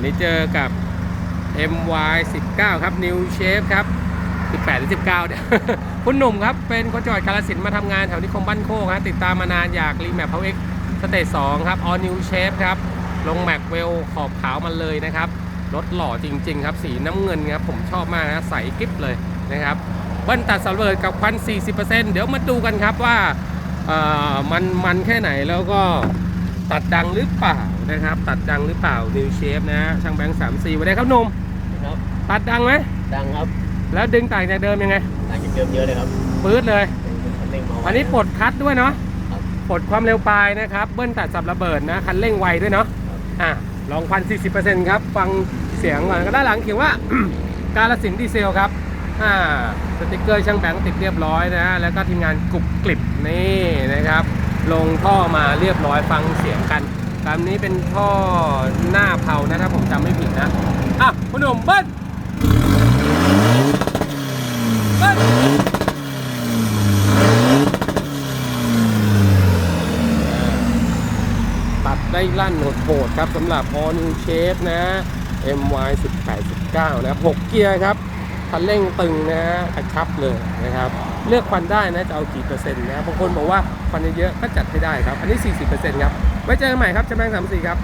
วันนี้เจอกับ MY 19 ครับ New Shape ครับ 18หรือ19เนี่ยคุณหนุ่มครับ เป็นคนจังหวัดกาฬสินธุ์มาทำงานแถวนิคมบ้านโคกฮะติดตามมานานอยากรีแมปเพาเอ็กสเตจ2ครับ All New Shape ครับ ลงแม็กเวลขอบขาวมันเลยนะครับ รถหล่อจริง ๆ ครับ สีน้ำเงินครับ ผมชอบมากนะใสกิ๊บเลยนะครับเบิ้ลตัดสัลเวิร์ดกับควัน40%เดี๋ยวมาดูกันครับว่ามันมันแค่ไหนแล้วก็ ตัดดังหรือเปล่านะครับ ตัดดังหรือเปล่า New Shape นะช่างแบงค์34วันนี้ครับหนุ่มครับ ตัดดังไหมดังครับแล้วดึงต่างจากเดิมยังไงต่างจากเดิมเยอะเลยครับปื๊ดเลยเป็นคันเร่งมาไวอันนี้ปลดคัดด้วยเนาะครับปลดความเร็วปลายนะครับ เบิ้ลตัดสับระเบิดนะ คันเร่งไวด้วยเนาะอะลองพันสี่สิบเปอร์เซ็นต์ครับ ฟังเสียงก่อนก็ด้านหลังเขียนว่า การสินธุ์ดีเซลครับอ่าสติกเกอร์ช่างแบงค์ติดเรียบร้อยนะ แล้วก็ทีมงานกรุบกลิบนี่นะครับ ลงท่อมาเรียบร้อยฟังเสียงกันตามนี้เป็นท่อหน้าเผานะถ้าผมจำไม่ผิดนะ อะคุณหนุ่มเบิ้ลเบิ้ลตัดได้ลั่นโหดๆครับสำหรับ All New Shape นะ MY 18 19นะ 6 เกียร์ครับ คันเร่งตึงนะฮะกระชับเลยนะครับ เลือกควันได้นะจะเอากี่เปอร์เซ็นต์นะบางคนบอกว่าควันเยอะๆก็จัดให้ได้ครับ อันนี้ 40%ครับไว้เจอกันใหม่ครับจะแมงสามสี่ครับ